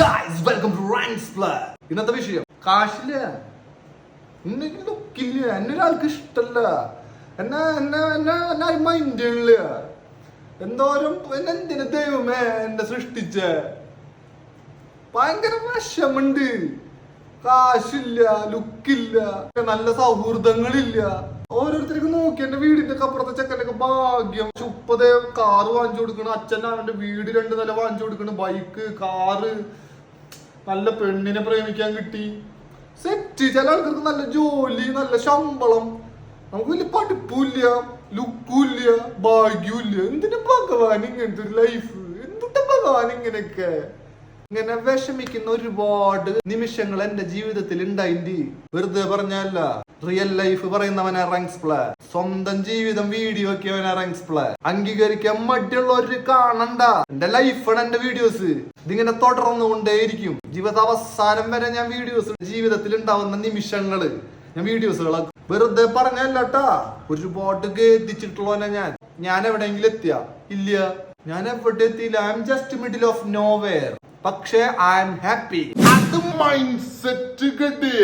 Guys welcome to rains play ഇന്നത്തെ വിഷയം കാശില്ല എന്നെ ലുക്കില്ല എന്നെ ഒരാൾക്ക് ഇഷ്ടല്ല. എന്നെ എന്നെ എന്നെ എന്നെ മൈൻഡ് ഇല്ല എന്തോരം എന്നെ എന്തിനു ദൈവമേ എന്നെ സൃഷ്ടിച്ച? ഭയങ്കര വിഷമുണ്ട്. കാശില്ല ലുക്കില്ല നല്ല സൗഹൃദങ്ങളില്ല. ഓരോരുത്തർക്ക് നോക്കി എന്റെ വീടിന്റെ അപ്പുറത്തെ ചെക്കന്റെ ഭാഗ്യം. ചുപ്പതേ കാറ് വാങ്ങിച്ചു കൊടുക്കണം അച്ഛൻ അവന്റെ വീട് രണ്ട് നില വാങ്ങിച്ചു കൊടുക്കണം ബൈക്ക് കാറ്. നല്ല പെണ്ണിനെ പ്രേമിക്കാൻ കിട്ടി. സെറ്റ് ചില ആൾക്കാർക്ക് നല്ല ജോലി നല്ല ശമ്പളം. നമുക്ക് വലിയ പഠിപ്പില്ല ലുക്കില്ല ഭാഗ്യമില്ല എന്തിന്റെ എന്തിനാ ഭഗവാൻ ഇങ്ങനത്തെ ഒരു ലൈഫ് എന്തിന്റെ ഭഗവാൻ ഇങ്ങനെയൊക്കെ? ഇങ്ങനെ വിഷമിക്കുന്ന ഒരുപാട് നിമിഷങ്ങൾ എന്റെ ജീവിതത്തിൽ ഉണ്ടായി വെറുതെ പറഞ്ഞല്ല. റിയൽ ലൈഫ് പറയുന്നവനെ റങ്സ് പ്ലേ സ്വന്തം ജീവിതം വീഡിയോ ഒക്കെ റങ്സ് പ്ലേ അംഗീകരിക്കാൻ മറ്റുള്ളവർ കാണണ്ട. എന്റെ ലൈഫാണ് എന്റെ വീഡിയോസ് ഇതിങ്ങനെ തുടർന്നുകൊണ്ടേയിരിക്കും. ജീവിത അവസാനം വരെ ഞാൻ വീഡിയോസ് ജീവിതത്തിൽ ഉണ്ടാവുന്ന നിമിഷങ്ങൾ ഞാൻ വീഡിയോസുകൾ വെറുതെ പറഞ്ഞല്ലട്ടാ ഒരുപാട് ഗേദിച്ചിട്ടുള്ളവനെ ഞാൻ. ഞാൻ എവിടെയെങ്കിലും എത്തിയ? ഇല്ല. ഞാൻ എവിടെ എത്തിയില്ല? I'm just middle of nowhere പക്ഷേ ഐ എം ഹാപ്പി അത് മൈൻഡ് സെറ്റ് കെട്ടി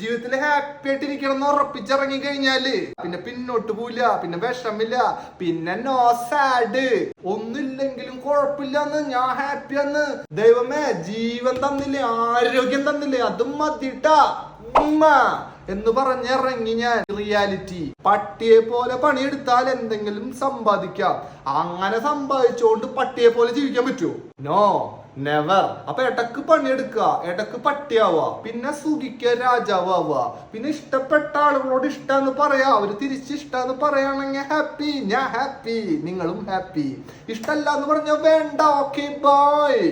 ജീവിതത്തിൽ ഹാപ്പി ആയിട്ട് ഇരിക്കണം എന്ന് ഉറപ്പിച്ചിറങ്ങി കഴിഞ്ഞാൽ. പിന്നെ പിന്നോട്ട് പോവില്ല പിന്നെ വിഷമില്ല പിന്നെ നോ സാഡ് ഒന്നില്ലെങ്കിലും കുഴപ്പമില്ലെന്ന് ഞാൻ ഹാപ്പി ഹാപ്പിയാന്ന് ദൈവമേ ജീവൻ തന്നില്ലേ ആരോഗ്യം തന്നില്ലേ അതും മതിട്ടാ. ഉമ്മ എന്ന് പറഞ്ഞിറങ്ങി ഞാൻ. റിയാലിറ്റി പട്ടിയെ പോലെ പണിയെടുത്താൽ എന്തെങ്കിലും സമ്പാദിക്കാം. അങ്ങനെ സമ്പാദിച്ചുകൊണ്ട് പട്ടിയെ പോലെ ജീവിക്കാൻ പറ്റുമോ? നോ നെവർ അപ്പൊ ഇടയ്ക്ക് പണിയെടുക്കുക ഇടയ്ക്ക് പട്ടിയാവുക പിന്നെ സുഖിക്ക രാജാവുക പിന്നെ ഇഷ്ടപ്പെട്ട ആളുകളോട് ഇഷ്ടാന്ന് പറയാ അവർ തിരിച്ച് ഇഷ്ടാന്ന് പറയാണെങ്കിൽ ഹാപ്പി ഞാൻ ഹാപ്പി നിങ്ങളും ഹാപ്പി ഇഷ്ടല്ല എന്ന് പറഞ്ഞ വേണ്ട ഓക്കെ ബോയ്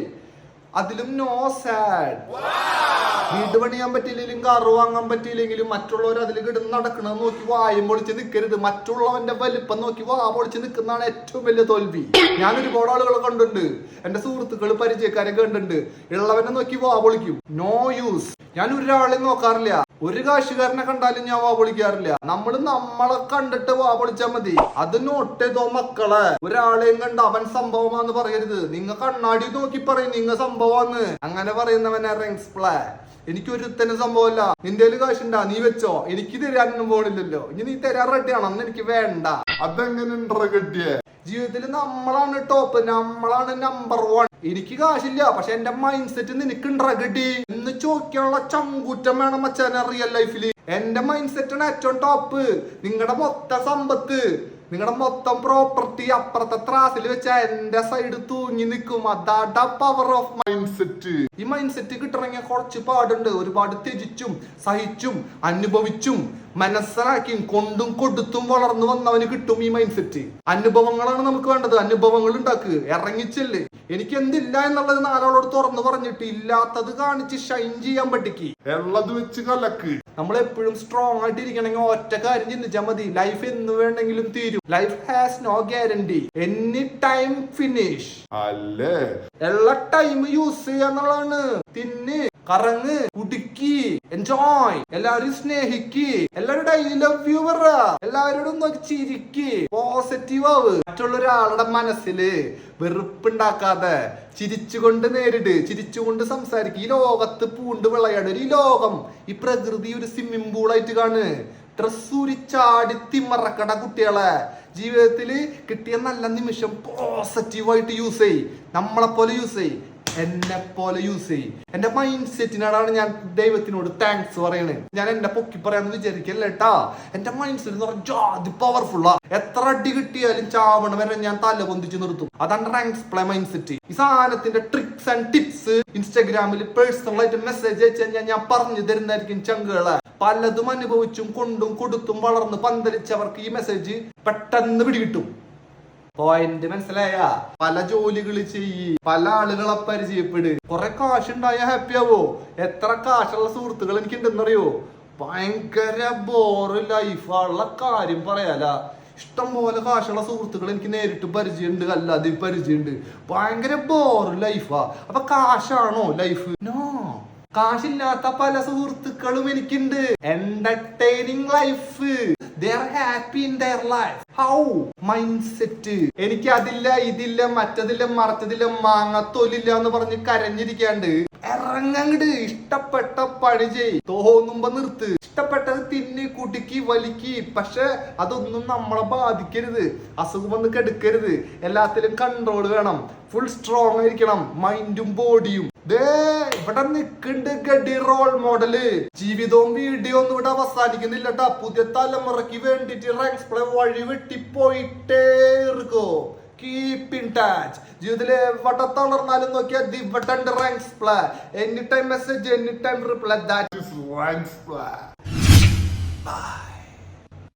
അതിലും നോ സാഡ് വീട് പണിയാൻ പറ്റിയില്ലെങ്കിലും കാറ് വാങ്ങാൻ പറ്റിയില്ലെങ്കിലും മറ്റുള്ളവർ അതിൽ കിടന്ന് നടക്കണത് നോക്കി വായും പൊളിച്ച് നിൽക്കരുത് മറ്റുള്ളവന്റെ വലിപ്പം നോക്കി വാ പൊളിച്ച് നിൽക്കുന്നതാണ് ഏറ്റവും വലിയ തോൽവി. ഞാൻ ഒരുപാട് ആളുകളെ കണ്ടുണ്ട് എന്റെ സുഹൃത്തുക്കൾ പരിചയക്കാരെ കണ്ടുണ്ട് ഉള്ളവനെ നോക്കി വാ പൊളിക്കും. നോ യൂസ് ഞാൻ ഒരാളെ നോക്കാറില്ല. ഒരു കാശുകാരനെ കണ്ടാലും ഞാൻ വാ പൊളിക്കാറില്ല. നമ്മൾ നമ്മളെ കണ്ടിട്ട് വാ പൊളിച്ചാൽ മതി. അതിന് ഒട്ടേതോ മക്കളെ. ഒരാളെയും കണ്ട് അവൻ സംഭവമാന്ന് പറയരുത്. നിങ്ങ കണ്ണാടി നോക്കി പറയും നിങ്ങ സംഭവമാന്ന്. അങ്ങനെ പറയുന്നവനെ റെങ്സ് പ്ലേ. എനിക്ക് ഒരുത്തന്നെ സംഭവമല്ല. നിന്റെ കയ്യിൽ കാശുണ്ടാ നീ വെച്ചോ. എനിക്ക് തരാനൊന്നും പോണില്ലല്ലോ. ഇനി നീ തരാൻ റെഡിയാണോ അന്ന് എനിക്ക് വേണ്ട. അതെങ്ങനെ കെട്ടിയേ? ജീവിതത്തിൽ നമ്മളാണ് ടോപ്പ് നമ്മളാണ് നമ്പർ വൺ എനിക്ക് കാശില്ല പക്ഷെ എന്റെ മൈൻഡ് സെറ്റ് നിനക്ക് ഗഡി. എന്ന് ചോദിക്കാനുള്ള ചങ്കൂറ്റം വേണം മച്ചാനെ റിയൽ ലൈഫിൽ എന്റെ മൈൻഡ് സെറ്റാണ് ഏറ്റവും ടോപ്പ് നിങ്ങളുടെ മൊത്തം സമ്പത്ത് നിങ്ങളുടെ മൊത്തം പ്രോപ്പർട്ടി അപ്പുറത്തെ ത്രാസിൽ വെച്ച എന്റെ സൈഡ് തൂങ്ങി നിൽക്കും. അതാ പവർ ഓഫ് മൈൻഡ് സെറ്റ് ഈ മൈൻഡ് സെറ്റ് കിട്ടണമെങ്കിൽ കുറച്ച് പാടുണ്ട്. ഒരുപാട് ത്യജിച്ചും സഹിച്ചും അനുഭവിച്ചും മനസ്സിലാക്കിയും കൊണ്ടും കൊടുത്തും വളർന്നു വന്നവന് കിട്ടും ഈ മൈൻഡ് സെറ്റ് അനുഭവങ്ങളാണ് നമുക്ക് വേണ്ടത്. അനുഭവങ്ങൾ ഉണ്ടാക്കുക ഇറങ്ങിച്ചല്ലേ. എനിക്ക് എന്തില്ല എന്നുള്ളത് നാലോളോട് തുറന്നു പറഞ്ഞിട്ട് ഇല്ലാത്തത് കാണിച്ച് ഷൈൻ ചെയ്യാൻ പറ്റിക്ക്. ഉള്ളത് വെച്ച് കലക്ക്. നമ്മൾ എപ്പോഴും സ്ട്രോങ് ആയിട്ട് ഇരിക്കണമെങ്കിൽ ഒറ്റ കാര്യം ചിന്തിച്ചാൽ മതി. ലൈഫ് എന്ന് വേണമെങ്കിലും തീരും. Life has no guarantee any time finish അല്ലേ? എല്ലാ ടൈം യൂസ് ചെയ്യാന്നുള്ളതാണ്. തിന്ന്. കറങ്ങ് കുടുക്കി എൻജോയ് എല്ലാവരും സ്നേഹിക്ക് എല്ലാവരുടെ ഐ ലവ് യു പറ. എല്ലാവരോടും ചിരിക്ക്. പോസിറ്റീവ് ആവ്. മറ്റുള്ള ഒരാളുടെ മനസ്സിൽ വെറുപ്പുണ്ടാക്കാതെ ചിരിച്ചുകൊണ്ട് നേരിട് ചിരിച്ചുകൊണ്ട് സംസാരിക്കുക ഈ ലോകത്ത് പൂണ്ട് വിളയാണ് ഈ ലോകം ഈ പ്രകൃതി ഒരു സ്വിമ്മിംഗ് പൂളായിട്ട് കാണ്. ഡ്രസ് ഉരിച്ചാടി തിമറക്കട കുട്ടികളെ. ജീവിതത്തിൽ കിട്ടിയ നല്ല നിമിഷം പോസിറ്റീവായിട്ട് യൂസ് ചെയ് നമ്മളെ പോലെ യൂസ് ചെയ് എന്നെ പോലെ യൂസ് ചെയ്യും. എന്റെ മൈൻഡ് സെറ്റിനോടാണ് ഞാൻ ദൈവത്തിനോട് താങ്ക്സ് പറയണേ. ഞാൻ എന്റെ പൊക്കി പറയാന്ന് വിചാരിക്കല്ല കേട്ടാ എന്റെ മൈൻഡ് സെറ്റ് എന്ന് പറഞ്ഞാൽ ജാതി പവർഫുള്ളാ എത്ര അടി കിട്ടിയാലും ചാവണം വരെ ഞാൻ തല പൊന്തിച്ച് നിർത്തും. അതാണ് റാങ്ക്സ് പ്ലേ മൈൻഡ് സെറ്റ് ഈ സാധനത്തിന്റെ ട്രിക്സ് ആൻഡ് ടിപ്സ് ഇൻസ്റ്റാഗ്രാമിൽ പേഴ്സണൽ ആയിട്ട് മെസ്സേജ് അയച്ചാൽ കഴിഞ്ഞാൽ ഞാൻ പറഞ്ഞു തരുന്നതായിരിക്കും ചങ്കുകളെ. പലതും അനുഭവിച്ചും കൊണ്ടും കൊടുത്തും വളർന്ന് പന്തലിച്ചവർക്ക് ഈ മെസ്സേജ് പെട്ടെന്ന് പിടികിട്ടും. പോയിന്റ് മനസ്സിലായ? പല ജോലികൾ ചെയ്യ് പല ആളുകളെ പരിചയപ്പെട്. കുറെ കാശുണ്ടായ ഹാപ്പി ആവോ? എത്ര കാശുള്ള സുഹൃത്തുക്കൾ എനിക്ക് ഉണ്ടെന്നറിയോ ഭയങ്കര ബോറ് ലൈഫുള്ള കാര്യം പറയാല. ഇഷ്ടം പോലെ കാശുള്ള സുഹൃത്തുക്കൾ എനിക്ക് നേരിട്ട് പരിചയമുണ്ട് അല്ലാതെ പരിചയമുണ്ട് ഭയങ്കര ബോറ് ലൈഫാ അപ്പൊ കാശാണോ ലൈഫ് നോ കാശില്ലാത്ത പല സുഹൃത്തുക്കളും എനിക്കുണ്ട്. Entertaining life happy in their life how mind set എനിക്ക് അതില്ല ഇതില്ല മറ്റതില്ല മറച്ചതില്ല മാങ്ങത്തോലില്ല എന്ന് പറഞ്ഞ് കരഞ്ഞിരിക്കാണ്ട് ഇറങ്ങങ്ങട് ഇഷ്ടപ്പെട്ട പണി ചെയ്. തോന്നുമ്പോ നിർത്ത്. ഇഷ്ടപ്പെട്ടത് തിന്നി കുടുക്കി വലിക്കി. പക്ഷെ അതൊന്നും നമ്മളെ ബാധിക്കരുത്. അസുഖം വന്ന് കെടുക്കരുത്. എല്ലാത്തിലും കൺട്രോൾ വേണം. ഫുൾ സ്ട്രോങ് ആയിരിക്കണം. മൈൻഡും ബോഡിയും ദേ ഇവിടെ നിക്കണ്ട് ഗഡി റോൾ മോഡൽ ജീവിതവും വീഡിയോ ഒന്നും ഇവിടെ അവസാനിക്കുന്നില്ല ട്ടാ പുതിയ തലമുറയ്ക്ക് വേണ്ടിട്ട് റാങ്ക്സ് പ്ലേ വഴി വെട്ടിപ്പോയിട്ടേ ഇരിക്കോ. കീപ് ഇൻ ടച്ച് ജീവിതത്തിൽ എവിടെ തളർന്നാലും നോക്കിയാൽ ഇവിടെ rex play any time message any time reply that is black. Bye